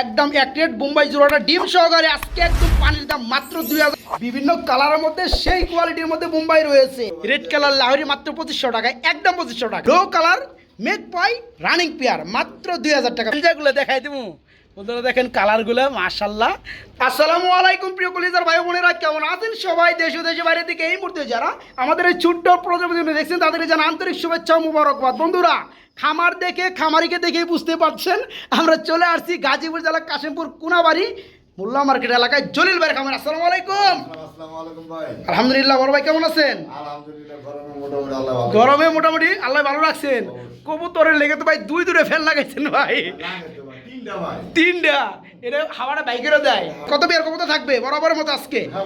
একদম এক বোম্বাই জোড়াটা ডিম সহকারে আজকে একদম পানির দাম মাত্র দুই হাজার। বিভিন্ন কালারের মধ্যে সেই কোয়ালিটির মধ্যে বোম্বাই রয়েছে। রেড কালার লাহরি মাত্র পঁচিশশো টাকায়, একদম পঁচিশশো টাকা লো কালার মেক পাই রানিং পেয়ার মাত্র দুই হাজার টাকা। দেখাই দেবো বন্ধুরা দেখেন কালারগুলো মাশাল্লাহ আসসালামু আলাইকুম প্রিয় কলিজার ভাই বোনেরা কেমন আছেন সবাই? দেশ দেশে বাইরে থেকে এই মুহূর্তে যারা আমাদের এই ছোট্ট প্রজাপতি দেখছেন তাদেরকে জানা আন্তরিক শুভেচ্ছা ও মুবারকবাদ। বন্ধুরা খামার দেখে খামারিকে দেখে বুঝতে পারছেন আমরা চলে আসছি গাজীপুর জেলা কাশিমপুর কুনাবাড়ি মোল্লা মার্কেট এলাকায় জলিল ভাই খামার। আসসালামু আলাইকুম। আলহামদুলিল্লাহ বড় ভাই কেমন আছেন? গরমে মোটামুটি আল্লাহ ভালো রাখছেন। কবুতরের লেগে তো ভাই দুই দূরে ফ্যান লাগাইছেন ভাই। ভাই, তিনটা এটা হাওয়াটা বাইকেরও দেয়। কত থাকবে? বরাবরের মতো আজকে? হ্যাঁ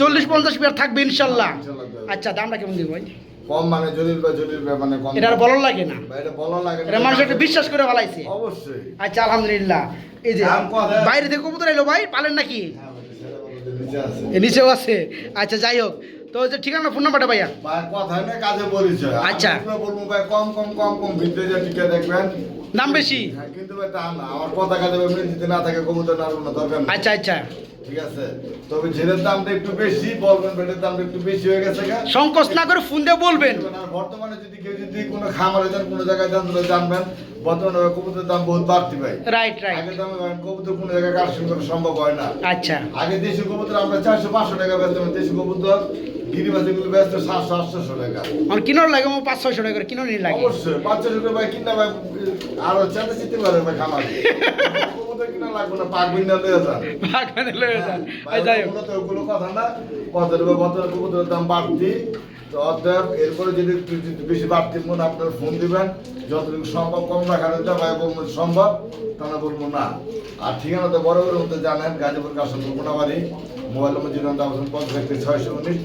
চল্লিশ পঞ্চাশ বিয়ার থাকবে ইনশাল্লাহ। ইনশাল্লাহ আচ্ছা দামটা কেমন দিব ভাই? কম মানে জলিল ভাই জলিল মানে কম। এটা আর লাগে না। এটা বলা লাগে না। এটা মানুষ একটা বিশ্বাস করে ফেলাইছে অবশ্যই। আচ্ছা আলহামদুলিল্লাহ। এই যে বাইরে থেকে কবুতর এলো ভাই পালেন নাকি? হ্যাঁ যে নিচেও আছে। আচ্ছা যাই হোক। তো হচ্ছে ঠিকানা ফোন নাম্বারটা ভাইয়া? না কাজে পরিচয়। আচ্ছা। বলব ভাই কম কম কম কম ভিতরে যে টিকে দেখবেন দাম বেশি? হ্যাঁ, কিন্তু ভাই তা না। আমার পতাকা দেবে যদি না থাকে কবুতর না দরকার। আচ্ছা আচ্ছা। ঠিক আছে? তবে ঝেলের দামটা একটু বেশি বলবেন বেটের দামটা একটু বেশি হয়ে গেছে। সংকোচ না করে ফোন দিয়ে বলবেন। বর্তমানে যদি কেউ যদি কোনো খামারে যান কোনো জায়গায় যান জানবেন। বর্তমানে কবুতরের দাম বহুত বাড়তি ভাই। রাইট রাইট আগে দামে কবুতর কোনো জায়গায় কালেকশন করা সম্ভব হয় না। আচ্ছা। আগে দেশি কবুতর আমরা চারশো পাঁচশো টাকা বেচতাম দেশি কবুতর গিরিবাসীগুলো বেচতো সাতশো আটশোশো টাকা। আমার কিনোর লাগে আমার পাঁচ ছয়শো টাকা কিনো নিয়ে লাগে। অবশ্যই পাঁচশো টাকা ভাই কিনা ভাই আরও চাঁদে চিনতে পারে ভাই খামারে। কবুতর কিনা লাগবে না পাক বিন্দা লয়ে যান। বাগানে লয়ে যান। যাই হোক। তো ওগুলো কথা না। কত রুপে দাম বাড়তি? তো অতএব এরপরে যদি বেশি বাড়তি মনে আপনারা ফোন দিবেন, যতটুকু সম্ভব, কম রাখার যা বলব সম্ভব, তাহলে বলব না। আর ঠিকানা তো বড় বড় জানেন, Gazipur Kashanpur Konabari. Mobile number zero দাম পঞ্চাশ ছয়শো উনিশ।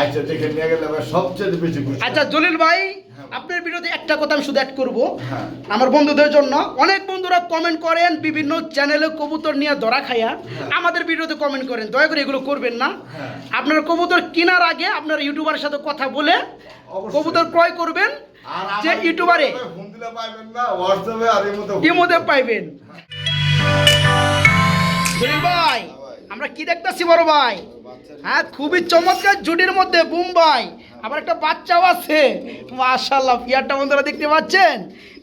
আচ্ছা দেখে নিয়ে গেলে ভাই সবচেয়ে বেশি আচ্ছা জলিল ভাই হ্যাঁ। আপনার ভিডিওতে একটা কথা আমি শুধু অ্যাড করব। হ্যাঁ। আমার বন্ধুদের জন্য। অনেক বন্ধুরা কমেন্ট করেন বিভিন্ন চ্যানেলে কবুতর নিয়ে ধরা খায়া। আমাদের ভিডিওতে কমেন্ট করেন। দয়া করে এগুলো করবেন না। হ্যাঁ। আপনার কবুতর কেনার আগে আপনার ইউটিউবারের সাথে কথা বলে কবুতর ক্রয় করবেন। যে ইউটিউবারে ইমোতে পাইবেন ভাই আমরা কি দেখতেছি বড় ভাই? হ্যাঁ খুবই চমৎকার জুটির মধ্যে বুম্বাই আবার একটা বাচ্চাও আছে। মাশাল্লাহ পিয়ারটা বন্ধুরা দেখতে পাচ্ছেন?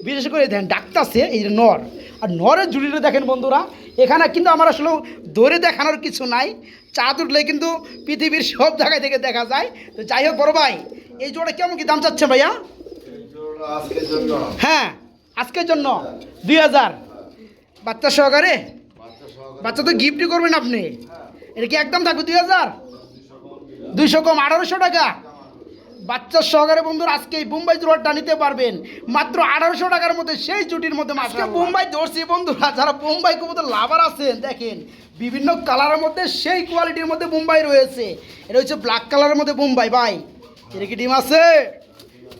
বিশেষ করে দেখেন ডাকতাছে এই যে নর। আর নরের জুটিটা দেখেন বন্ধুরা এখানে কিন্তু আমার আসলে দৌড়ে দেখানোর কিছু নাই। চাঁদ উঠলে কিন্তু পৃথিবীর সব জায়গায় থেকে দেখা যায়। তো যাই হোক বড় ভাই এই জোড়া কেমন কি দাম চাচ্ছে ভাইয়া? হ্যাঁ আজকের জন্য দুই হাজার। বাচ্চা সহকারে? বাচ্চা তো গিফটই করবেন আপনি। এটা কি একদম থাকবে দুই হাজার? দুইশো কম আঠারোশো টাকা। বাচ্চার সহকারে বন্ধুর আজকে এই বোম্বাই জোড়াটা নিতে পারবেন। মাত্র আঠারোশো টাকার মধ্যে সেই জুটির মধ্যে আজকে বোম্বাই ধরছি বন্ধুরা যারা বোম্বাই কবুতর লাভার আছেন দেখেন বিভিন্ন কালারের মধ্যে সেই কোয়ালিটির মধ্যে বোম্বাই রয়েছে। এটা হচ্ছে ব্ল্যাক কালারের মধ্যে বোম্বাই ভাই। এটা কি ডিম আছে?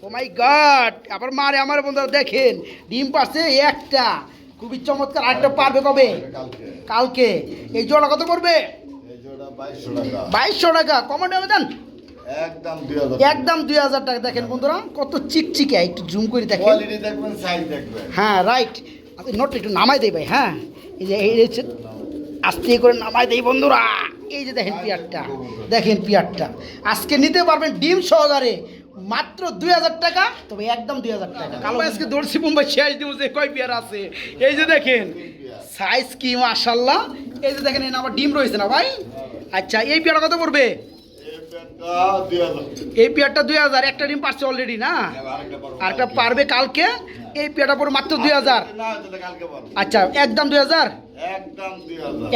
ও মাই গড আবার মারে আমার বন্ধুরা দেখেন ডিম পাচ্ছে একটা। খুবই চমৎকার আরেকটা পারবে কবে? কালকে। এই জোড়া কত পড়বে? বাইশশো টাকা। কমন হবে দেন? একদম দুই হাজার টাকা। দেখেন বন্ধুরা কত চিকচিকে একটু জুম করে দেখেন। হ্যাঁ রাইট আপনি নোটটা একটু নামাই দেই ভাই হ্যাঁ? এই যে এই আস্তে করে নামাই দেই বন্ধুরা। এই যে দেখেন পিয়ারটা দেখেন পিয়ারটা। আজকে নিতে পারবেন ডিম সহকারে মাত্র দুই হাজার টাকা তবে একদম দুই হাজার টাকা। কালো আজকে দর্শি মুম্বাই শেষ দিব যে কয় পিয়ার আছে। এই যে দেখেন সাইজ কি মাশাল্লাহ এই যে দেখেন এখানে আবার ডিম রয়েছে না ভাই? আচ্ছা এই পিয়ারটা কত পড়বে? এই পেয়ারটা দুই হাজার। একটা ডিম পারছে অলরেডি না? আরেকটা পারব পারবে কালকে? এই পেয়ারটা পড়বে মাত্র দুই হাজার। আচ্ছা একদম দুই হাজার?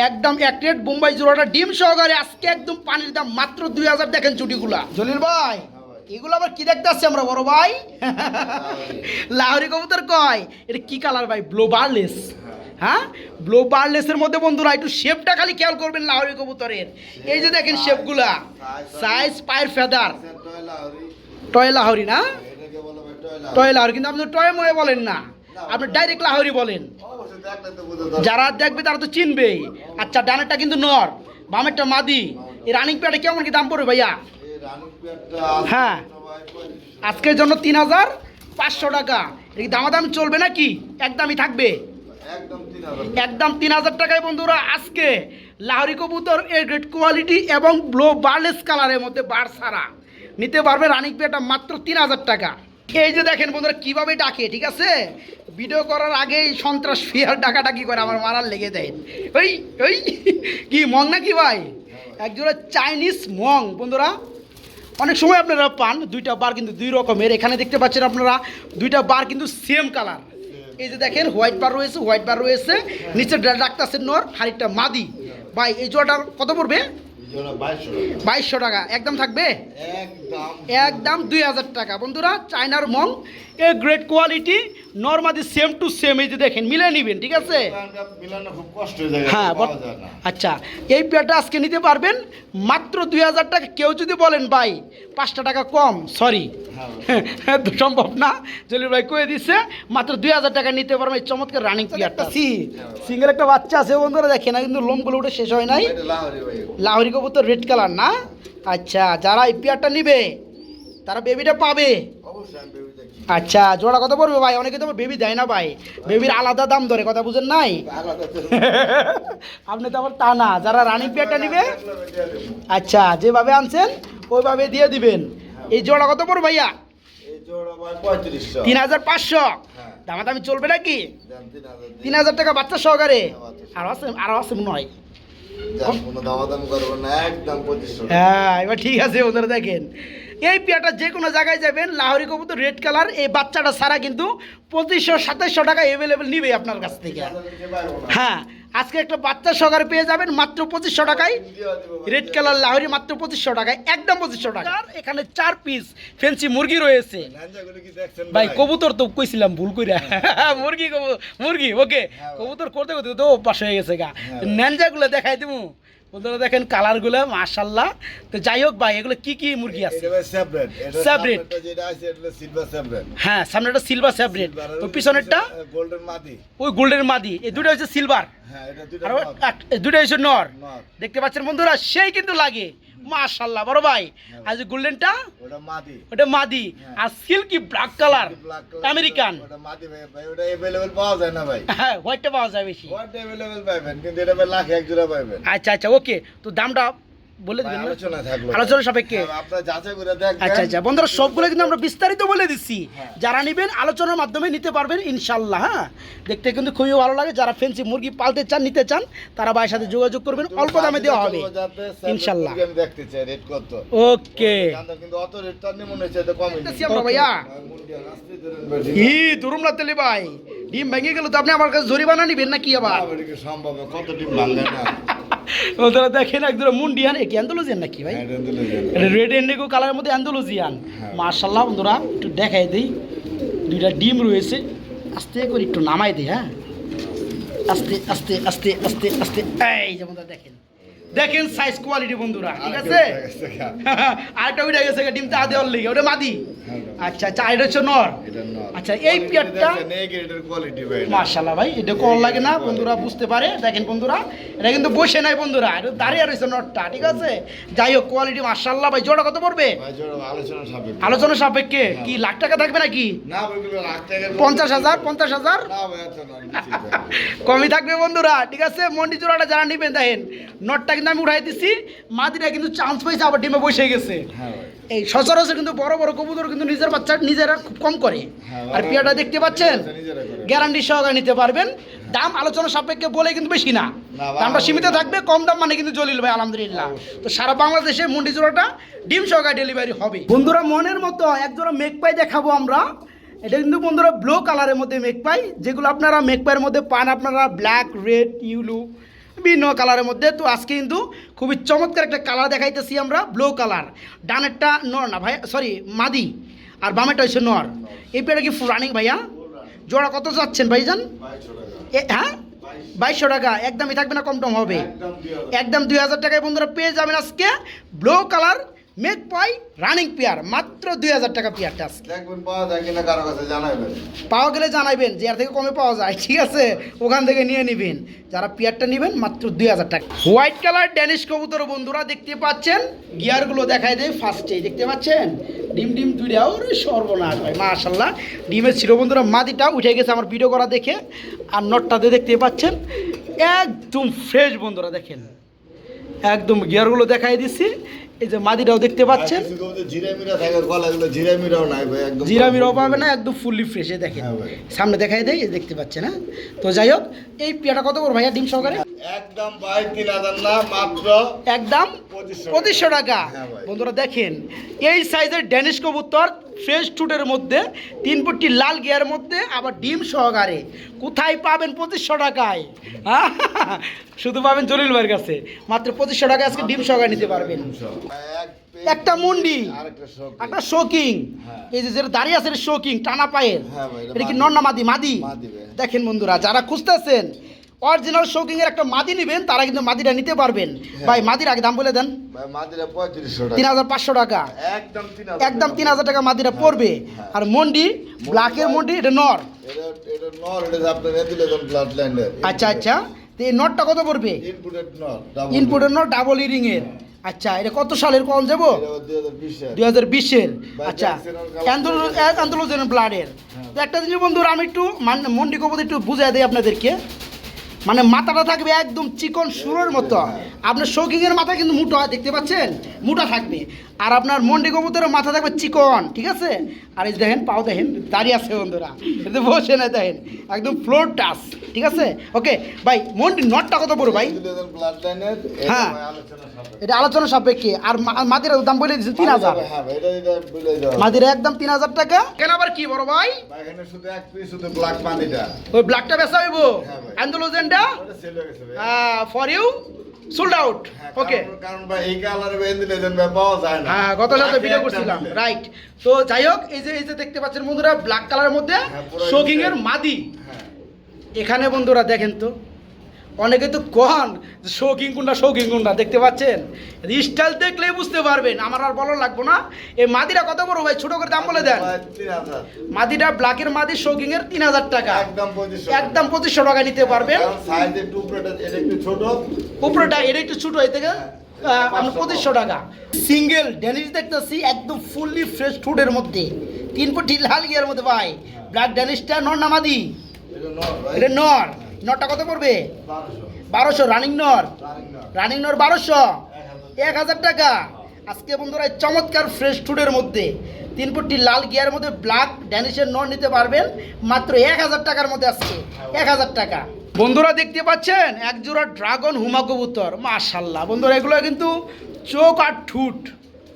একদম এক রেট বোম্বাই জোড়াটা ডিম সহকারে আজকে একদম পানির দাম মাত্র দুই হাজার দেখেন চুটিগুলা। জলিল ভাই এগুলো আবার কি দেখতে আসছে আমরা বড় ভাই? লাহরি কবুতর কয়? এটা কি কালার ভাই? Blue barless. হ্যাঁ। ব্লো বারলেসের মধ্যে বন্ধুরা একটু শেপটা খালি খেয়াল করবেন লাহরি কবুতরের। এই যে দেখেন শেপগুলা। সাইজ পায়ের ফেদার টয় লাহরি। না? এটাকে বলা হয় টয়লা টয় লাহরি। কিন্তু আপনি টয় ময়ে বলেন না। আপনি ডাইরেক্ট লাহরি। বলেন। যারা দেখবে তারা তো চিনবেই। আচ্ছা ডানেরটা কিন্তু নর, বামেরটা মাদি। এই রানিং প্যাডে কেমন কি দাম পড়বে ভাইয়া? এই পেয়ারটা হ্যাঁ। আজকের জন্য তিন হাজার পাঁচশো টাকা। কি দামাদামি চলবে নাকি? একদমই থাকবে। একদম তিন হাজার টাকায় বন্ধুরা, আজকে লাহরি কবুতর এর গ্রেট কোয়ালিটি এবং ব্লো বার্লেস কালারের মধ্যে বার ছাড়া। নিতে পারবে রানিং পেটা মাত্র তিন হাজার টাকা। এই যে দেখেন বন্ধুরা, কীভাবে ডাকে, ঠিক আছে? ভিডিও করার আগেই সন্ত্রাস ফিয়ার ডাকাডাকি করে আমার মারার লেগে দেয় ওই ওই কি মং নাকি ভাই? একজোড়া চাইনিজ মং বন্ধুরা। অনেক সময় আপনারা পান দুইটা বার কিন্তু দুই রকমের। এখানে দেখতে পাচ্ছেন আপনারা দুইটা বার কিন্তু সেম কালার এই যে দেখেন হোয়াইট বার রয়েছে হোয়াইট বার রয়েছে। নিচে ডাক্তার নর হাড়িটা মাদি। ভাই এই জোড়াটা কত পড়বে? বাইশশো টাকা। একদম থাকবে? একদম। একদম দুই হাজার টাকা। বন্ধুরা চায়নার মং এ গ্রেট কোয়ালিটি নর্মাদি সেম টু সেম এই যে দেখেন মিলে নিবেন ঠিক আছে? দোকানটা মিলানো খুব কষ্ট হয়ে আচ্ছা এই পেয়ারটা আজকে নিতে পারবেন মাত্র দুই হাজার টাকা। কেউ যদি বলেন ভাই পাঁচটা টাকা কম সরি হ্যাঁ। সম্ভব না। জলিল ভাই কয়ে দিচ্ছে মাত্র দুই হাজার টাকা নিতে পারবেন। এই চমৎকার রানিং পেয়ারটা সি সিঙ্গেল একটা বাচ্চা আছে বন্ধুরা দেখে না কিন্তু লোমগুলো উঠে শেষ হয় নাই। এটা লাহোরি ভাই। লাহরি কবুতর রেড কালার না? আচ্ছা যারা এই পেয়ারটা নিবে তারা বেবিটা পাবে। আচ্ছা জোড়া কত পড়বে ভাই? অনেকে তো বেবি দেয় না ভাই। বেবির আলাদা দাম ধরে কথা বুঝেন নাই? আপনি তো আবার তা না যারা রানিং পেয়ারটা নিবে। আচ্ছা যেভাবে আনছেন ওইভাবে দিয়ে দিবেন। এই জোড়া কত পড়বে ভাইয়া? তিন হাজার পাঁচশো? হ্যাঁ। দামাদামি চলবে নাকি? তিন হাজার টাকা বাচ্চা সহকারে? হ্যাঁ, আরও আছে আরও আছে মনে হয়। হ্যাঁ এবার ঠিক আছে ওদের দেখেন। এই পেয়ারটা যে কোনো জায়গায় যাবেন লাহোরি কবুতর রেড কালার এই বাচ্চাটা ছাড়া কিন্তু পঁচিশশো সাতাইশশো টাকা অ্যাভেলেবেল নিবে আপনার কাছ থেকে। হ্যাঁ আজকে একটা বাচ্চা সহকারে পেয়ে যাবেন মাত্র পঁচিশশো টাকায়। দেবো। রেড কালার লাহরি মাত্র পঁচিশশো টাকায় একদম পঁচিশশো টাকা। এখানে চার পিস ফেন্সি মুরগি রয়েছে। ভাই কবুতর তো কইছিলাম ভুল করে মুরগি কবু- মুরগি ওকে হ্যাঁ কবুতর করতে করতে তো অভ্যাস হয়ে গেছে গা। হ্যাঁ। ন্যানজাগুলো দেখাই দিমু। বন্ধুরা দেখেন কালারগুলো মাশাল্লাহ তো যাই হোক ভাই এগুলো কি কি মুরগি আছে? সেপারেট হ্যাঁ সামনেটা সিলভার সেপারেট তো পিছনেরটা? গোল্ডেন মাদি। ওই গোল্ডেন মাদি। এই দুটো হচ্ছে সিলভার হ্যাঁ দুটো আর দুটো হচ্ছে নর। নর। দেখতে পাচ্ছেন বন্ধুরা সেই কিন্তু লাগে। মাশাল্লাহ বড় ভাই আর যে গোল্ডেনটা ওটা মাটি ওটা মাদি হ্যাঁ। আর silky black colour Black color, American ওটা মাটি ভাই ভাই ওটা अवेलेबल পাওয়া যায় না ভাই হ্যাঁ হোয়াইটটা পাওয়া যায় বেশি ওটা अवेलेबल পাবেন কিন্তু এটা ভাই লাখে এক জোড়া পাবেন আচ্ছা আচ্ছা ওকে তো দামটা বলে দিবেন আলোচনা থাকল আলোচনা সাপেক্ষে। হ্যাঁ, আপনারা যাচাই করে দেখবেন। আচ্ছা আচ্ছা। বন্ধুরা সবগুলো কিন্তু আমরা বিস্তারিত বলে দিচ্ছি। হ্যাঁ। যারা নেবেন আলোচনার মাধ্যমে নিতে পারবেন ইনশাল্লাহ হ্যাঁ? দেখতে কিন্তু খুবই ভালো লাগে। যারা ফেন্সি মুরগি পালতে চান নিতে চান তারা ভাইয়ের সাথে যোগাযোগ করবেন। অল্প দামে দেওয়া হবে। ইনশাল্লাহ। আমি দেখতে চাই রেট কত। ওকে। কিন্তু অত রেট তার মনে আমরা ভাইয়া। ই না ভাই। ডিম ভেঙে গেল তো আপনি আমার কাছে জরিমানা নিবেন না কি আবার সম্ভব কত ডিম ভাঙে না। দেখেন একদম মুন্ডিয়ান এটি অ্যান্ডোলজিয়ান নাকি ভাই? হ্যাঁ, এটা রেড এন্ডিগো কালারের মধ্যে অ্যান্ডোলজিয়ান। হ্যাঁ। মার্শাল্লাহ বন্ধুরা একটু দেখাই দিই। দুইটা ডিম রয়েছে। আস্তে করে একটু নামাই দিই হ্যাঁ? আস্তে আস্তে আস্তে আস্তে আস্তে। এই যেমন দেখেন। দেখেন সাইজ কোয়ালিটি বন্ধুরা ঠিক আছে? আরেকটা উঠে গেছে গা। আরেকটা উঠে ডিম তা দেওয়ার লিগে। ওটা মাদি? হ্যাঁ, আচ্ছা আচ্ছা এটা হচ্ছে নর। আচ্ছা, এই পেয়ারটা- মার্শাল্লাহ ভাই এটা। কল লাগে না বন্ধুরা বুঝতে পারে। দেখেন বন্ধুরা এটা কিন্তু বসে নাই বন্ধুরা এটা দাঁড়িয়ে রয়েছে নটটা ঠিক আছে? যাই হোক কোয়ালিটি মার্শাল্লাহ ভাই জোড়া কত পড়বে? আলোচনা সাপেক্ষে। কি লাখ টাকা থাকবে নাকি? পঞ্চাশ হাজার পঞ্চাশ হাজার। কমই থাকবে বন্ধুরা ঠিক আছে? মন্ডি জোড়াটা যারা নিবেন দেখেন নটটা কিন্তু আমি উঠাই দিচ্ছি মাদিটা কিন্তু চান্স পাইছে আবার ডিমে বসে গেছে। হ্যাঁ এই সচরাচর কিন্তু বড় বড় কবুতর কিন্তু নিজের বাচ্চা নিজেরা খুব কম করে। হ্যাঁ, আর পেয়ারটা দেখতে পাচ্ছেন? গ্যারান্টি সহকারে নিতে পারবেন। দাম আলোচনা সাপেক্ষে বলে কিন্তু বেশি না। দামটা সীমিত থাকবে কম দাম মানে কিন্তু জলিল ভাই আলহামদুলিল্লাহ। তো সারা বাংলাদেশে মুন্ডি জোড়াটা ডিম সহকারে ডেলিভারি হবে। বন্ধুরা মনের মতো এক জোড়া মেক পাই দেখাবো আমরা। এটা কিন্তু বন্ধুরা ব্লু কালারের মধ্যে মেক পাই যেগুলো আপনারা মেক পাইয়ের মধ্যে পান আপনারা ব্ল্যাক রেড ইউলু বিভিন্ন কালারের মধ্যে। তো আজকে কিন্তু খুবই চমৎকার একটা কালার দেখাইতেছি আমরা ব্লু কালার। ডানেরটা নর না ভাই সরি মাদি আর বামেরটা হচ্ছে নর। এই পেয়ারা কি রানিং ভাইয়া? জোড়া কত যাচ্ছেন ভাইজান? এ হ্যাঁ? বাইশশো টাকা। একদমই থাকবে না কম টম হবে। একদম দুই হাজার টাকায় বন্ধুরা পেয়ে যাবেন আজকে blue colour magpie running pair মাত্র দুই হাজার টাকা পেয়ারটা আজকে দেখবেন পাওয়া যায় কিনা কারও কাছে জানাবেন পাওয়া গেলে জানাবেন যে এর থেকে কমে পাওয়া যায় ঠিক আছে? ওখান থেকে নিয়ে নেবেন। যারা পেয়ারটা নেবেন মাত্র দুই হাজার টাকা। হোয়াইট কালার ড্যানিশ কবুতর বন্ধুরা দেখতে পাচ্ছেন? গিয়ারগুলো দেখায় দেয় ফার্স্টে দেখতে পাচ্ছেন? ডিম ডিম দুইটা ওরে সর্বনাশ ভাই মাশাল্লাহ ডিমের ছিল বন্ধুরা মাদিটা উঠে গেছে আমার ভিডিও করা দেখে। আর নটটাতে দেখতে পাচ্ছেন? একদম ফ্রেশ বন্ধুরা দেখেন। একদম গিয়ারগুলো দেখাই দিচ্ছি এই যে মাদিটাও দেখতে পাচ্ছেন? আর কিছু কবুতর জিরা মিরা থাকে গলাগুলো জিরা মিরাও নাই জিরা মিরাও পাবে না একদম ফুললি ফ্রেশে দেখেন। হ্যাঁ সামনে দেখাই দেয় দেখতে পাচ্ছে না তো যাই হোক এই পেয়াটা কত করে ভাইয়া ডিম সহকারে? একদম ভাই তিন হাজার না মাত্র একদম পঁচিশশো টাকা। হ্যাঁ বন্ধুরা দেখেন এই সাইজের ড্যানিশ কবুতর ফ্রেশ টুটের মধ্যে তিন পট্টি লাল গিয়ার মধ্যে আবার ডিম সহকারে। কোথায় পাবেন পঁচিশশো টাকায়? হ্যাঁ? শুধু পাবেন জলিল ভাইয়ের কাছে। মাত্র পঁচিশশো টাকায় আজকে ডিম সহকারে নিতে পারবেন। একটা মুন্ডি একটা শোকিং হ্যাঁ। এই যে যেটা দাঁড়িয়ে আছে শোকিং টানা পায়ের। এটা কি নন্না মাদি? মাদি। দেখেন বন্ধুরা যারা খুঁজতেছেন অরিজিনাল শোকিং এর একটা মাদি নেবেন তারা কিন্তু মাদিটা নিতে পারবেন। হ্যাঁ। ভাই মাদির আগে দাম বলে দেন। ভাই মাদিরা পঁয়ত্রিশশো তিন টাকা হাজার পাঁচশো টাকা। একদম তিন হাজার টাকা। মাদিরা পড়বে। হ্যাঁ। আর মন্ডি ব্ল্যাকের মন্ডি এটা নর। আচ্ছা আচ্ছা। তো এই নটটা কত পড়বে? ইনপুটের নট ডাবল ইরিং এর আচ্ছা এটা কত সালের কম যাব? দুই হাজার বিশের। আচ্ছা অ্যান্থোলোজেন ব্লাডের তো একটা জিনিস বন্ধুরা আমি একটু মানে মন্ডি কবুতর একটু বুঝাই দিই আপনাদেরকে। মানে মাথাটা থাকবে একদম চিকন সুরের মতো। আপনার শৌকিংয়ের মাথা কিন্তু মুটো হয় দেখতে পাচ্ছেন? মুটা থাকবে। আর আপনার মন্ডি কবুতরের মাথা থাকবে চিকন ঠিক আছে? আর এই দেখেন পাও দেখেন দাঁড়িয়ে আছে বন্ধুরা। এটা বসে না দেখেন একদম ফ্লোর টাচ ঠিক আছে? ওকে ভাই মন্ডি নটটা কত বড় ভাই? হ্যাঁ। এটা আলোচনা সাপেক্ষে। আর মাদির দাম বলে দিচ্ছে তিন হাজার। হ্যাঁ ভাই এটা এটা বলে দাও মাদির একদম তিন হাজার টাকা। কেন আবার কি বড় ভাই? ভাই এখানে শুধু এক পিস শুধু ব্ল্যাক মাদিটা ওই ব্ল্যাকটা বেচা হইব? হ্যাঁ হয়ে ভাই ফর ইউ সোল্ড আউট হ্যাঁ, ওকে কারণ- কারণ ভাই এই কালারের এদিলেজন পাওয়া যায় না। হ্যাঁ গত সাথে ভিডিও করছিলাম। রাইট তো যাই হোক এই যে এই যে দেখতে পাচ্ছেন বন্ধুরা ব্ল্যাক কালারের মধ্যে হ্যাঁ, শোকিং এর মাদি। হ্যাঁ। এখানে বন্ধুরা দেখেন তো। অনেকে তো কন শৌকিং কোনটা শৌকিং কোনটা দেখতে পাচ্ছেন? স্টাইল দেখলেই বুঝতে পারবেন আমার আর বলো লাগবো না। এই মাদিরা কত বড় ভাই? ছোট করে দাম বলে দেন। মাদিটা ব্ল্যাকের মাদি শৌকিং এর তিন হাজার টাকা। একদম পঁচিশশো টাকা। নিতে পারবেন। একটু উপরেটা এটা একটু ছোট একটু ছোট হয়ে থেকে আপনার পঁচিশশো টাকা। সিঙ্গেল ড্যানিশ দেখতেছি একদম ফুললি ফ্রেশ ফুডের মধ্যে। তিন কোটি লাল গিয়ার মধ্যে ভাই। ব্ল্যাক ড্যানিশটা নর নামাদি এটা নর। নরটা কত পড়বে? বারোশো। রানিং নর রানিং নর বারোশো। এক হাজার টাকা। আজকে বন্ধুরা চমৎকার ফ্রেশ ফুডের মধ্যে তিন কোটি লাল গিয়ার মধ্যে ব্ল্যাক ড্যানিশের নর নিতে পারবেন মাত্র এক হাজার টাকার মধ্যে আজকে। এক হাজার টাকা। বন্ধুরা দেখতে পাচ্ছেন এক জোড়া ড্রাগন হুমা কবুতর। মাশাল্লাহ। বন্ধুরা এগুলো কিন্তু চোখ আর ঠুট।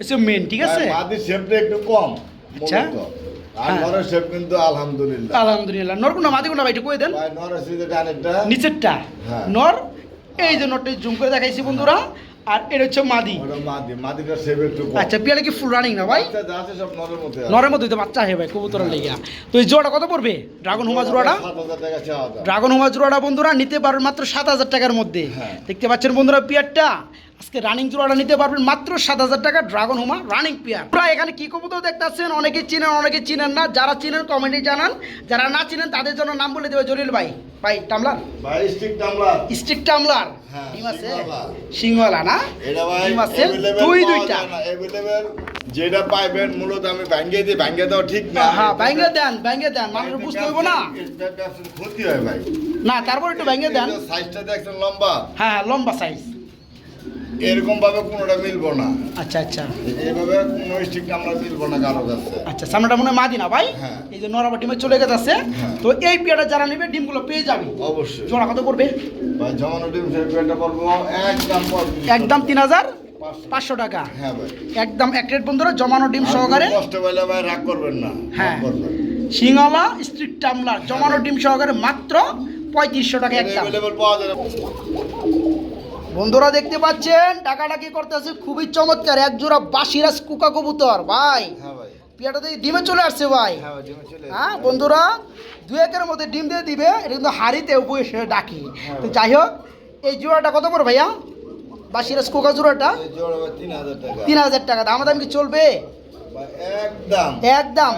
এসব মেন ঠিক আছে? মাদির শেপটা একটু কম। আচ্ছা। হ্যাঁ। নরের শেপ কিন্তু আলহামদুলিল্লাহ। আলহামদুলিল্লাহ। নর কোনটা মাদি কোনটা ভাই কই দেন। ভাই নরের সিজে ডানেরটা নিচেরটা। হ্যাঁ। নর এই যে নরটা জুম করে দেখাইছি বন্ধুরা। আর এটা হচ্ছে মাদি। মাদি। মাদিটার শেপ একটু আচ্ছা পিয়ালে কি ফুল রানিং না ভাই? বাচ্চা আছে সব নরের মধ্যে নরের মধ্যে তো বাচ্চা হবে কবুতরের লেগে তো এই জোড়াটা কত পড়বে? ড্রাগন হুমা জোড়াটা। ড্রাগন হুমা জোড়াটা বন্ধুরা নিতে পারবেন মাত্র সাত হাজার টাকার মধ্যে। হ্যাঁ। দেখতে পাচ্ছেন বন্ধুরা পিয়ারটা? আজকে রানিং জোড়াটা নিতে পারবেন মাত্র সাত হাজার টাকা ড্রাগন হুমা রানিং পিয়ার প্রায় এখানে কি কবুতর দেখতেছেন? অনেকে চিনেন অনেকে চিনেন না। যারা চিনেন কমেন্টে জানান। যারা না চিনেন তাদের জন্য নাম বলে দেবে জলিল ভাই। ভাই টামলার? ভাই স্টিক টামলা স্টিক টামলার হ্যাঁ, ডিম আছে? সিংহলা। না? এটা ভাই ডিম আছে? দুই দুইটা। যায় যেটা পাইবেন মূলত আমি দিই। ঠিক না। হ্যাঁ ব্যাঙ্গে দেন মানুষ বুঝতে না। ব্যবসার- ব্যবসার ক্ষতি হয় ভাই। না তারপর একটু দেন। সাইজটা দেখছেন লম্বা। হ্যাঁ লম্বা সাইজ এরকম ভাবে কোনোটা মিলবো না। আচ্ছা আচ্ছা। এইভাবে কোনো স্টিক আমরা মিলবো না কারও কাছে। আচ্ছা সামনেটা মনে হয় মাদি না ভাই? হ্যাঁ। এই যে নরাবা ডিমে চলে গেছে। হ্যাঁ। তো এই পেয়ারা যারা নেবে ডিমগুলো পেয়ে যাবে। অবশ্যই। জোড়া কত করবে ভাই জমানো ডিম সেটা পড়ব একদম একদম তিন হাজার পাঁচশো। টাকা। হ্যাঁ ভাই। একদম এক রেট বন্ধুরা জমানো ডিম সহকারে। কষ্ট পেলে ভাই রাগ করবেন না। হ্যাঁ। সিংহলা স্ট্রিট টামলার জমানো ডিম সহকারে মাত্র পঁয়ত্রিশশো টাকা একটা। পাওয়া যাবে। বন্ধুরা দেখতে পাচ্ছেন ডাকাডাকি করতেছে? খুবই চমৎকার এক জোড়া বাসিরাজ কুকা কবুতর ভাই। হ্যাঁ ভাই। পিয়াটা দিয়ে ডিমে চলে আসছে ভাই। হ্যাঁ হ্যাঁ বন্ধুরা দু একের মধ্যে ডিম দিয়ে দিবে এটা কিন্তু হাড়িতে বসে ডাকি। হ্যাঁ। তো যাই হোক এই জোড়াটা কত করে ভাইয়া? বাসিরাজ কোকা জোড়াটা? তিন হাজার টাকা। দাম দাম কি চলবে? একদম। একদম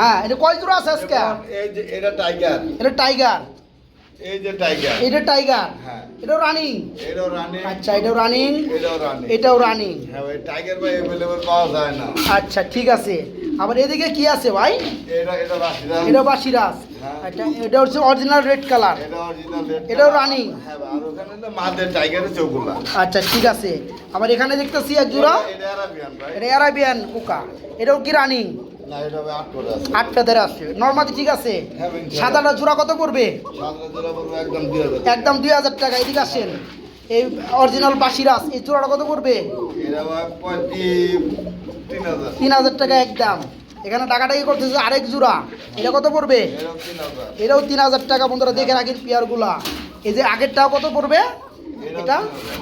হ্যাঁ এটা কয় জোড়া আছে আজকে? এটা টাইগার এটা টাইগার এই যে টাইগার এটা টাইগার হ্যাঁ। এটাও রানিং এটাও রানিং আচ্ছা এটাও রানিং এটাও রানিং এটাও রানিং হ্যাঁ ভাই টাইগার ভাই অ্যাভেলেবল পাওয়া যায় না। আচ্ছা ঠিক আছে। আবার এদিকে কি আছে ভাই? এটা এটা রাশিদান এটা বাসিরাজ। হ্যাঁ। এটা এটা হচ্ছে অরিজিনাল রেড কালার এটা অরিজিনাল রেড এটাও running? হ্যাঁ আর ওখানে তো মাদের টাইগারের চৌগুলা আচ্ছা ঠিক আছে। আবার এখানে দেখতেছি এক জোড়া এটা আরাবিয়ান ভাই। এটা অ্যারাবিয়ান কুকা এটাও কি রানিং আট আছে। নর্মালি ঠিক আছে? হ্যাঁ, সাদাটা জোড়া কত পড়বে? একদম দুই হাজার টাকা। এদিকে আসেন। এই অরিজিনাল বাসিরাস এই জোড়াটা কত পড়বে? তিন হাজার। টাকা একদম। এখানে করতেছে? আরেক জোড়া। এটা কত পড়বে? এটাও তিন হাজার টাকা বন্ধুরা দেখে রাখেন পেয়ারগুলা। এই যে আগেরটাও কত পড়বে? এটা?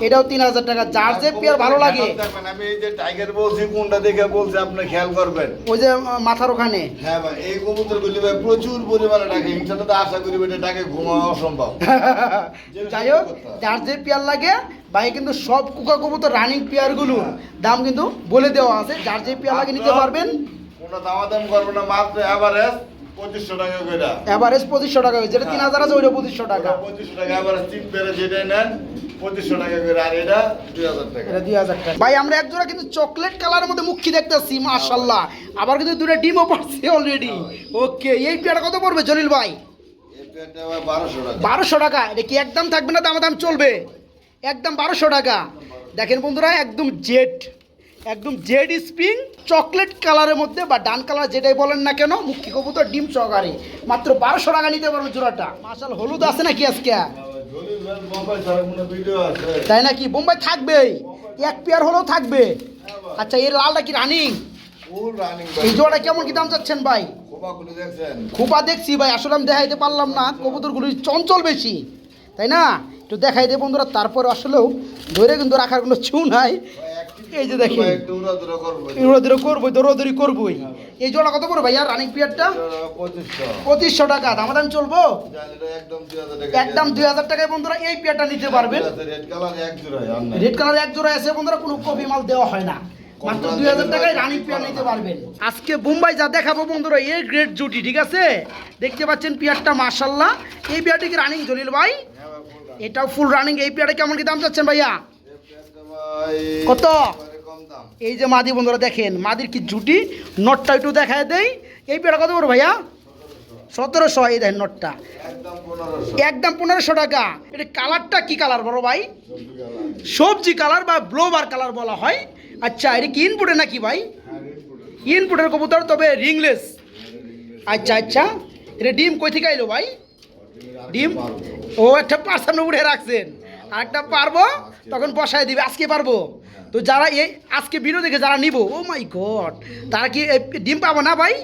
এটাও তিন হাজার টাকা। যার যে পেয়ার ভালো লাগে। আমি এই যে টাইগার বলছি কোনটা দেখে বলছি আপনি খেয়াল করবেন। ওই যে মাথার ওখানে। হ্যাঁ ভাই এই কবুতর গুলি ভাই প্রচুর পরিমাণে ডাকে। ইনশাল্লাহ তো আশা করি এটা ডাকে ঘুমানো অসম্ভব। যাই হোক যার যে পেয়ার লাগে ভাই কিন্তু সব কুকা কবুতর রানিং পেয়ারগুলো দাম কিন্তু বলে দেওয়া আছে। যার যে পেয়ার লাগে নিতে পারবেন। কোনো দামাদাম করব না মাত্র এভারেজ পঁচিশশো টাকা করে। এভারেজ পঁচিশশো টাকা যেটা তিন হাজার আছে ওইটা পঁচিশশো টাকা। পঁচিশশো টাকা এভারেজ তিন পেরে যেটাই নেন ভাই আমরা এক জোড়া কিন্তু চকলেট কালারের মধ্যে মুখি দেখতেছি মাশাল্লাহ আবার কিন্তু দুটো ডিমও পাচ্ছি অলরেডি ওকে এই কত পড়বে জলিল ভাই? বারোশো টাকা। এটা কি একদম থাকবে না দাম দাম চলবে? একদম বারোশো টাকা। দেখেন বন্ধুরা একদম জেড। একদম জেড স্প্রিং চকলেট কালারের মধ্যে বা ডান কালার যেটাই বলেন না কেন মুখী কবুতর ডিম সহকারে। মাত্র বারোশো টাকা নিতে পারবে জোড়াটা। মাসাল হলুদ আছে নাকি আজকে? তাই নাকি? বোম্বাই থাকবেই এক পেয়ার হলেও থাকবে। আচ্ছা এর লালটা কি রানিং? এই জোড়াটা কেমন কি দাম চাচ্ছেন ভাই? খোপা দেখছি ভাই আসলে আমি দেখাইতে পারলাম না। কবুতরগুলি চঞ্চল বেশি তাই না? একটু দেখাই দে বন্ধুরা তারপরে আসলেও ধরে কিন্তু রাখার কোনো চু নাই। এই যে করব রোদরে করবোই দৌড়দৌড়ি করবোই। এই জোড়া কত করে ভাইয়া রানিং পিরিয়ডটা পঁচিশশো। টাকা। দাম দাম চলবো একদম দুই হাজার টাকায় বন্ধুরা এই পিয়ারটা নিতে পারবেন। রেড কালার এক জোড়া আছে বন্ধুরা কোনো কপি মাল দেওয়া হয় না। মাত্র দুই হাজার টাকায় রানিং পেয়ার নিতে পারবেন। আজকে বোম্বাই যা দেখাবো বন্ধুরা এই গ্রেট জুটি ঠিক আছে? দেখতে পাচ্ছেন পিয়ারটা মার্শাল্লাহ এই পিয়ারটি কি রানিং জলিল ভাই? হ্যাঁ। এটাও ফুল রানিং এই পেয়ারটা কেমন কি দাম চাচ্ছেন ভাইয়া? পেয়ারটা কত? এই যে মাদি বন্ধুরা দেখেন, মাদির কি জুটি? নটটা একটু দেখায় দেই। এই পেয়ারটা কত বড় ভাইয়া? সতেরোশো, এই দেখেন নটটা। একদম পনেরোশো টাকা। এটা কালারটা কি কালার বড় ভাই? সবজি কালার বা ব্লোবার কালার বলা হয়। আচ্ছা এটা কি ইনপুটে নাকি ভাই। ইনপুটের কবুতর, তবে রিংলেস আচ্ছা আচ্ছা। এটা ডিম কই থেকে আইলো ভাই? ডিম? ও, একটা পার্সেন্ট উঠে রাখছেন। আর একটা পারব তখন বসায় দিবে আজকে পারব। তো যারা এই আজকে ভিডিও দেখে যারা নিবো ও মাই গড তারা কি ডিম পাবো না ভাই।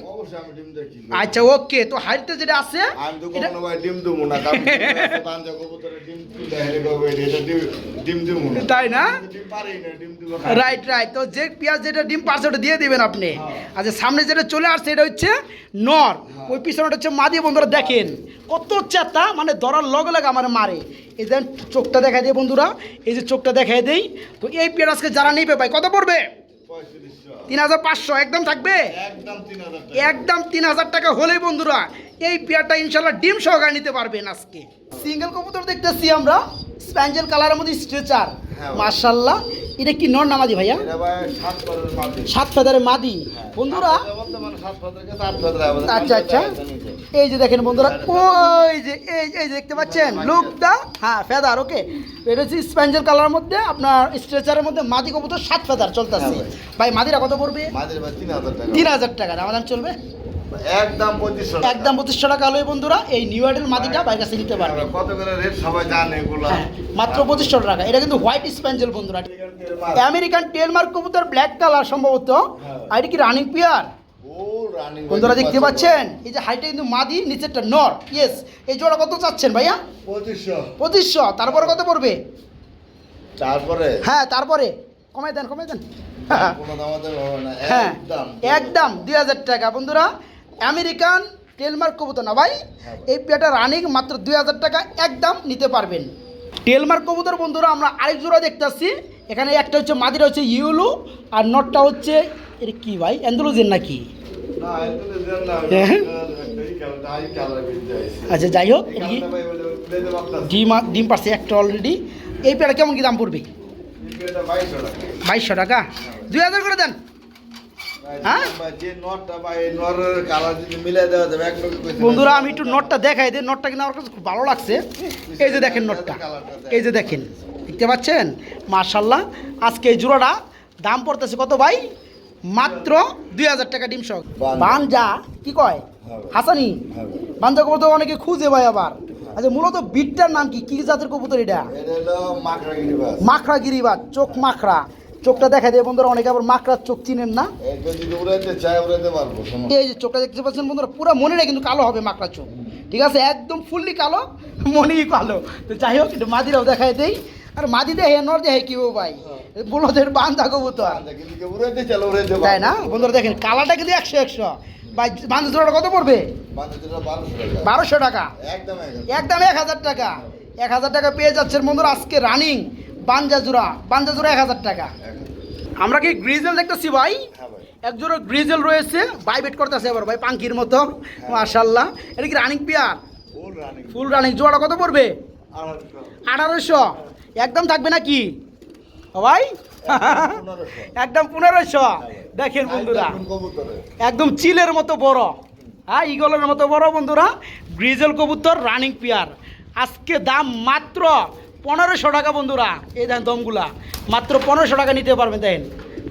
আচ্ছা ওকে তো হাইটটা যেটা আছে। তাই না। রাইট রাইট তো যে পেঁয়াজ যেটা ডিম পারছে ওটা দিয়ে দিবেন আপনি। আচ্ছা সামনে যেটা চলে আসছে এটা হচ্ছে নর। ওই পিছনেটা হচ্ছে মা দিয়ে বন্ধুরা দেখেন। কত চেতা মানে ধরার লগে লগে আমার মারে। এই যে চোখটা দেখাই দেয় বন্ধুরা এই যে চোখটা দেখাই দেই। তো এই পেয়ার আজকে যারা নেবে ভাই কত পড়বে? তিন হাজার পাঁচশো একদম থাকবে? একদম তিন হাজার টাকা। একদম তিন হাজার টাকা হলেই বন্ধুরা এই পেয়ারটা ইনশাল্লাহ ডিম সহকারে নিতে পারবেন আজকে। সিঙ্গেল কবুতর দেখতেছি আমরা স্প্যাঞ্জেল কালারের মধ্যে স্ট্রেচার হ্যাঁ। মার্শাল্লাহ এটা কি নর নামাজি ভাইয়া? সাত ফেদারের মাদি বন্ধুরা আবার আচ্ছা আচ্ছা। এই যে দেখেন বন্ধুরা ওই যে এই এই যে দেখতে পাচ্ছেন লুক দা হ্যাঁ ফেদার ওকে এটা হচ্ছে স্প্যাঞ্জেল কালারের মধ্যে আপনার স্ট্রেচারের মধ্যে মাদি কবুতর সাত ফেদার চলতেছে। হ্যাঁ ভাই। মাদিরা কত পড়বে? তিন হাজার টাকা। তিন হাজার টাকা। দাম চলবে? একদম পঁচিশশো। একদম পঁচিশশো টাকা হলে বন্ধুরা এই নিউ আইডেল মাদিটা বাইর কাছে নিতে পারবে কত করে রেট সবাই জানে এগুলো। হ্যাঁ, মাত্র পঁচিশশো টাকা। এটা কিন্তু হোয়াইট স্প্যাঞ্জেল বন্ধুরা। আমেরিকান টেলমার্ক কবুতর ব্ল্যাক কালার সম্ভবত। আর এটা কি রানিং পিয়ার বন্ধুরা দেখতে পাচ্ছেন? এই যে হাইটে কিন্তু মাদি নিচেরটা নর ইয়েস এই জোড়া কত চাচ্ছেন ভাইয়া? পঁচিশশো। পঁচিশশো। তারপরে কত পড়বে? তারপরে? হ্যাঁ তারপরে। কমাই দেন কমাই দেন। হ্যাঁ একদম। একদম। দুই হাজার টাকা বন্ধুরা। আমেরিকান টেলমার্ক কবুতর না ভাই? হ্যাঁ। এই পেয়াটা রানিং মাত্র দুই হাজার টাকা একদম নিতে পারবেন। টেলমার্ক কবুতর বন্ধুরা আমরা আরেক জোড়া দেখতে আসছি। এখানে একটা হচ্ছে মাদিরা হচ্ছে ইউলু আর নটটা হচ্ছে এর কি ভাই অ্যান্ডোলোজেন নাকি? হ্যাঁ। আচ্ছা যাই হোক। ডিম ডিম পারছে একটা অলরেডি এই পেয়ারা কেমন কি দাম পড়বে? এটা 2200 টাকা। বাইশশো টাকা। দুই হাজার করে দেন। বন্ধুরা আমি একটু নটটা দেখাই দিই। নটটা কিন্তু আমার কাছে খুব ভালো লাগছে। এই যে দেখেন নটটা। এই যে দেখেন দেখতে পাচ্ছেন? মার্শাল্লাহ আজকে এই জোড়াটা দাম পড়তেছে কত ভাই? মাত্র দুই হাজার টাকা ডিম সহ। বানজা কি কয়? হ্যাঁ হাসানি? হ্যাঁ। বানজা কবুতর অনেকে খুঁজে ভাই আবার। আচ্ছা মূলত বিটটার নাম কি? কি জাতের কবুতর এটা। মাখরা গিরিবাজ চোখ মাখরা। চোখটা দেখা দিয়ে বন্ধুরা অনেকে আবার মাকড়ার চোখ চিনেন না। এই যে চোখটা দেখতে পাচ্ছেন বন্ধুরা পুরো মনে নেই কিন্তু কালো হবে মাকড়ার চোখ। ঠিক আছে? একদম ফুললি কালো মনেই কালো। তো যাই হোক কিন্তু মাদিরাও দেখাই দেই। আর মাদি দেহে নর দেহে কি ও ভাই? বলদের বান্ধা কবুতর। তাই না? বন্ধুরা দেখেন কালারটা কিন্তু একশো একশো। বান্ধব জোড়াটা কত পড়বে? বাজার যেটা 1200 টাকা। বারোশো টাকা। একদম এক হাজার। টাকা। এক হাজার টাকা পেয়ে যাচ্ছেন বন্ধুরা আজকে রানিং বাঞ্জা জোড়া বাঞ্জা জোড়া এক হাজার টাকা। আমরা কি গ্রিজেল দেখতেছি ভাই? হ্যাঁ ভাই। এক জোড়া গ্রিজেল রয়েছে বাইবেট করতেছে এবার ভাই পাঙ্কির মতো মাশাল্লাহ এটা কি রানিং পিয়ার। ফুল রানিং জোড়া কত পড়বে? আঠারোশো। একদম থাকবে নাকি? ও ভাই? একদম পনেরোশো। দেখেন বন্ধুরা। একদম চিলের মতো বড়। হ্যাঁ ইগলের মতো বড় বন্ধুরা। গ্রিজেল কবুতর রানিং পিয়ার আজকে দাম মাত্র পনেরোশো টাকা বন্ধুরা এই দেখেন দমগুলা। মাত্র পনেরোশো টাকা নিতে পারবেন দেখেন।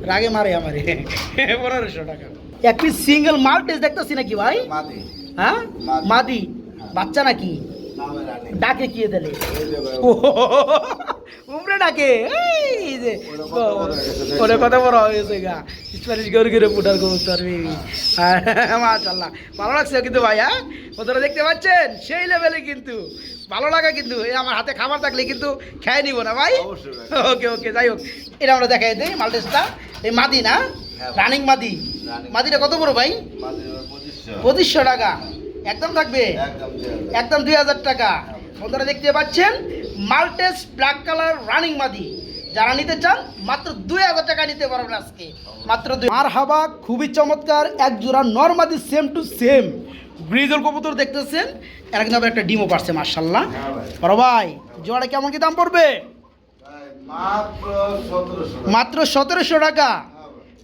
রাগে মারে আমারে। পনেরোশো টাকা। এক পিস সিঙ্গেল মাল টেস্ট দেখতেছি নাকি ভাই? হ্যাঁ? মাদি। মাদি। বাচ্চা নাকি? ডাকে কি দিলে? উমরে ডাকে। এই যে। ওটা কত বড় হয়ে হয়েছে গা। স্প্যানিশ গরু গিরে পুটার কবুতর বেবি। মাশাল্লাহ ভালো লাগছে কিন্তু ভাই হ্যাঁ? কতটা দেখতে পাচ্ছেন? সেই লেভেলে কিন্তু। ভালো লাগে কিন্তু এই আমার হাতে খাবার থাকলে কিন্তু খেয়ে নিব না ভাই। ওকে ওকে যাই হোক। এটা আমরা দেখাই দিই মালটেসটা এই মাদি না? হ্যাঁ। রানিং মাদি। মাদিটা কত বড় ভাই? মাদি হলো 2500 পঁচিশশো টাকা। একদম থাকবে? একদম দুই হাজার। একদম দুই হাজার টাকা। বন্ধুরা দেখতে পাচ্ছেন মাল্টেস ব্ল্যাক কালার রানিং মাদি। যারা নিতে চান মাত্র দুই হাজার টাকা নিতে পারবেন আজকে। মাত্র দুই আর হাবা খুবই চমৎকার এক জোড়া নর্মাদি সেম টু সেম গ্রিজল কবুতর দেখতেছেন? এরা কিন্তু আবার একটা ডিমও পারছে মার্শাল্লাহ হ্যাঁ। বড় ভাই জোড়া কেমন কি দাম পড়বে? মাত্র 1700 টাকা। মাত্র সতেরোশো টাকা। হ্যাঁ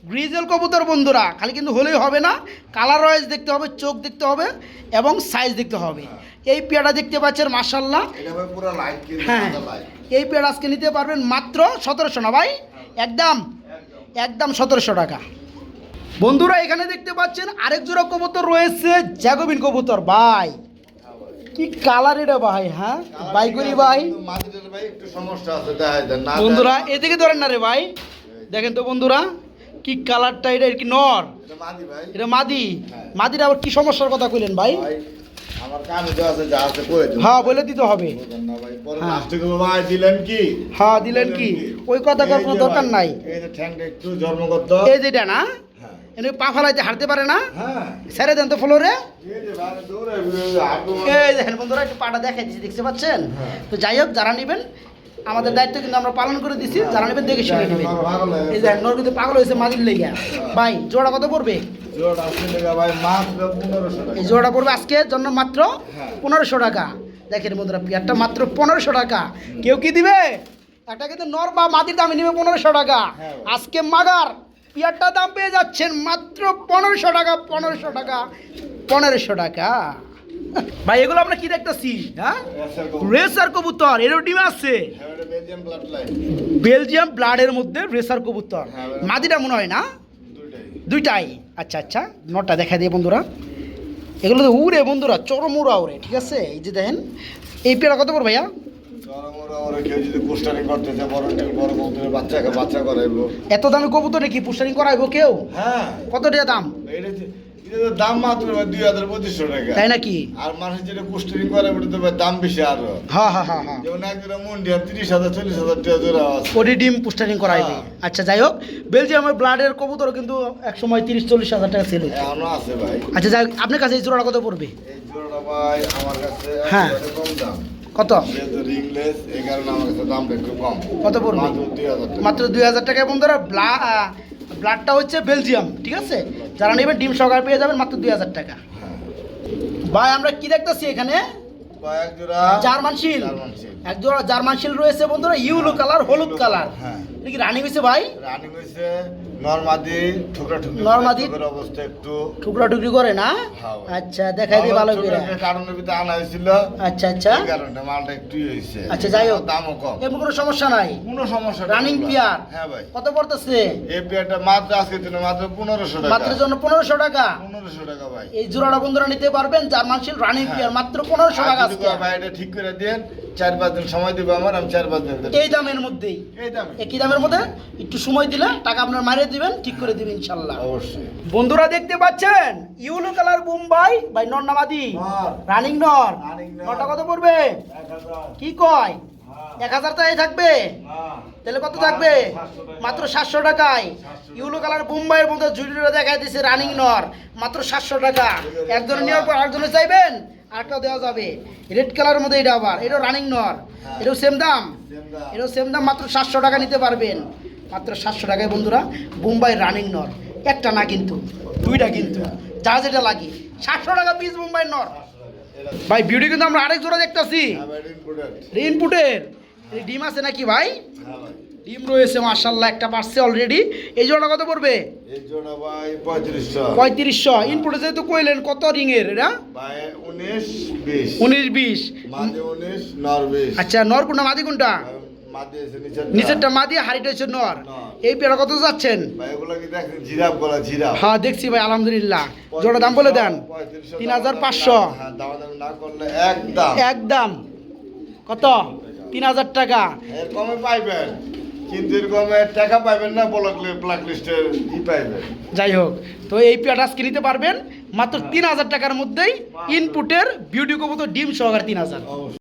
গ্রিজেল কবুতর বন্ধুরা খালি কিন্তু হলেই হবে না কালার ওয়াইজ দেখতে হবে চোখ দেখতে হবে এবং সাইজ দেখতে হবে। এই পেয়ারা দেখতে পাচ্ছেন মার্শাল্লাহ হ্যাঁ। এই পেয়ারা আজকে নিতে পারবেন মাত্র সতেরোশো না ভাই? একদম। একদম সতেরোশো টাকা। বন্ধুরা এখানে দেখতে পাচ্ছেন আরেক জোড়া কবুতর রয়েছে জ্যাগোবিন কবুতর ভাই। কি কালার এটা ভাই হ্যাঁ? বাইগুড়ি ভাই। বন্ধুরা এদিকে ধরেন না রে ভাই। দেখেন তো বন্ধুরা কি কালারটা এটা কি নর? এটা মাদি হ্যাঁ। মাদির আবার কি সমস্যার কথা কইলেন ভাই। হ্যাঁ বলে দিতে হবে। হ্যাঁ। দিলেন কি? হ্যাঁ দিলেন কি? ওই কথা কোনো দরকার নাই। এই যেটা না। এনে পা ফেলাইতে হাঁটতে পারে না? হ্যাঁ। ছেড়ে দেন তো ফ্লোরে। এই দেখেন বন্ধুরা একটু পাটা দেখাই দিচ্ছি দেখতে পাচ্ছেন? হ্যাঁ। তো যাই হোক যারা নেবেন আমাদের দায়িত্ব কিন্তু আমরা পালন করে দিচ্ছি যারা নেবেন দেখে শুনে নেবেন। এই দেখেন নর কিন্তু পাগল হয়েছে মাদির লেগে। ভাই জোড়া কত পড়বে? জোড় আসলে লেগা ভাই, মাত্র 1500 টাকা। এই জোড়াটা পড়বে আজকের জন্য মাত্র হ্যাঁ। পনেরোশো টাকা। দেখেন বন্ধুরা পিয়ারটা মাত্র পনেরোশো টাকা। কেউ কি দিবে? একটা কিন্তু নর বা মাটির দামে নিবে পনেরোশো টাকা। হ্যাঁ। আজকে মাগার। পিয়ারটা দাম পেয়ে যাচ্ছেন মাত্র পনেরোশো টাকা পনেরোশো টাকা পনেরোশো টাকা। ভাই এগুলো আমরা কি দেখতেছি? হ্যাঁ? রেসার কবুতর। এরও ডিম আছে। বেলজিয়াম ব্লাডের মধ্যে রেসার কবুতর। মাদিটা মনে হয় না? দুইটাই। দুইটাই। আচ্ছা আচ্ছা নটা দেখা দিয়ে বন্ধুরা। এগুলো তো উড়ে বন্ধুরা চরম উড়া উড়ে ঠিক আছে? এই যে দেখেন এই পেয়ারা কত পড় ভাইয়া? যদি পোস্টারিং করাইবো এত দামে কবুতরে কি পুষ্টারিং করাইবো কেউ? হ্যাঁ। কত টাকা দাম? দাম মাত্র দুই হাজার পঁচিশশো টাকা। তাই নাকি? আর মানুষ যেটা পোস্টারিং করে ওটা তো দাম বেশি আরও। হ্যাঁ হ্যাঁ হ্যাঁ হ্যাঁ যেমন একজোড়া মুন্ডিয়া তিরিশ হাজার চল্লিশ হাজার টাকা জোড়া আছে। ডিম পুষ্টারিং করাইবে। হ্যাঁ। আচ্ছা যাই হোক বেলজিয়ামের ব্লাডের কবুতর কিন্তু এক সময় তিরিশ চল্লিশ হাজার টাকা ছিল এখনও আছে ভাই। আচ্ছা যাই হোক, আপনার কাছে এই জোড়াটা কত পড়বে? এই জোড়াটা ভাই আমার কাছে হ্যাঁ। কম দাম। কত? পড়বে? মাত্র দুই হাজার টাকা। বন্ধুরা ব্লা ব্লাডটা হচ্ছে বেলজিয়াম ঠিক আছে? যারা নেবেন ডিম সহকারে পেয়ে যাবেন মাত্র দুই হাজার টাকা। হ্যাঁ। ভাই আমরা কি দেখতেছি এখানে? জার্মান শিল। এক জোড়া জার্মান শিল রয়েছে বন্ধুরা ইউলো কালার হলুদ কালার। হ্যাঁ। কি রানিং হয়েছে ভাই? রানিং হয়েছে নর্মাদি ঠুকরা নরমাদি? অবস্থা একটু টুকরা করে না? হ্যাঁ আচ্ছা দেখাই দিই ভালো করে। একটা কারণের আনা হয়েছিল। আচ্ছা আচ্ছা। এই কারণে মালটা একটু ইয়ে হয়েছে। আচ্ছা, যাই হোক। দামও কম। এমন কোনো সমস্যা নাই? কোনো সমস্যা রানিং এগুলা। হ্যাঁ ভাই। কত পড়তেছে? এই পেয়ারটা মাত্র আজকে জন্য মাত্র পনেরোশো টাকা। মাত্র জন্য পনেরোশো টাকা? ভাই। এই জোড়াটা বন্ধুরা নিতে পারবেন জার্মান শিল রানিং। পেয়ার মাত্র পনেরোশো টাকা আজকে। ভাই এটা ঠিক করে দেন চার পাঁচ দিন সময় দিবে আমার আমি চার পাঁচ দিন এই দামের মধ্যেই। এই দামে একই দামের মধ্যে। একটু সময় দিলে টাকা আপনার মারিয়ে দিবেন ঠিক করে দিবেন ইনশাল্লাহ। অবশ্যই। বন্ধুরা দেখতে পাচ্ছেন ইউলো কালার বোম্বাই বাই নন্নামাদি নর। রানিং নর। নরটা কত পড়বে? কি কয়? এক হাজার টাকায় থাকবে? তাহলে কত থাকবে? মাত্র সাতশো টাকায়। ইউলো কালার বোম্বাইয়ের মধ্যে জুড়িটা দেখাই দিচ্ছে রানিং নর। মাত্র সাতশো টাকা। একজনে নেওয়ার পর আরেকজনে চাইবেন আরেকটা দেওয়া যাবে। রেড কালারের মধ্যে এটা আবার। এটা রানিং নর। এটাও সেম দাম। এটাও সেম দাম মাত্র সাতশো টাকা নিতে পারবেন। মাত্র সাতশো টাকায় বন্ধুরা বোম্বাই রানিং নর। একটা না কিন্তু দুইটা কিন্তু। যা যেটা লাগে। সাতশো টাকা পিস বোম্বাই নর। ভাই বিউটি কিন্তু আমরা আরেক জোড়া দেখতেছি। হ্যাঁ ইনপুটের ডিম আছে নাকি ভাই? ডিম রয়েছে মার্শাল্লাহ একটা পারছে অলরেডি এই জোড়া কত পড়বে? পঁয়ত্রিশশো। ইনপুটে যেহেতু কইলেন কত রিংয়ের এটা? উনিশ বিশ। উনিশ বিশ। নর বিশ। আচ্ছা নর কোনটা? মাদি কোনটা? নিচেরটা। মাদি হাড়িটা হচ্ছে নর। এই পেয়ারা কত যাচ্ছেন? হ্যাঁ দেখছি ভাই আলহামদুলিল্লাহ। জোড়া দাম বলে দেন। তিন হাজার পাঁচশো। হ্যাঁ একদম। একদম। কত? তিন হাজার টাকা। কমে পাইবেন। কিন্তু এর কমে টাকা পাইবেন না ব্লক ব্ল্যাক লিস্টের ই পাইবেন। যাই হোক তো এই পেয়ারটা আজকে নিতে পারবেন। মাত্র তিন হাজার টাকার মধ্যেই ইনপুটের বিউটি কবুতর ডিম সহকারে তিন হাজার।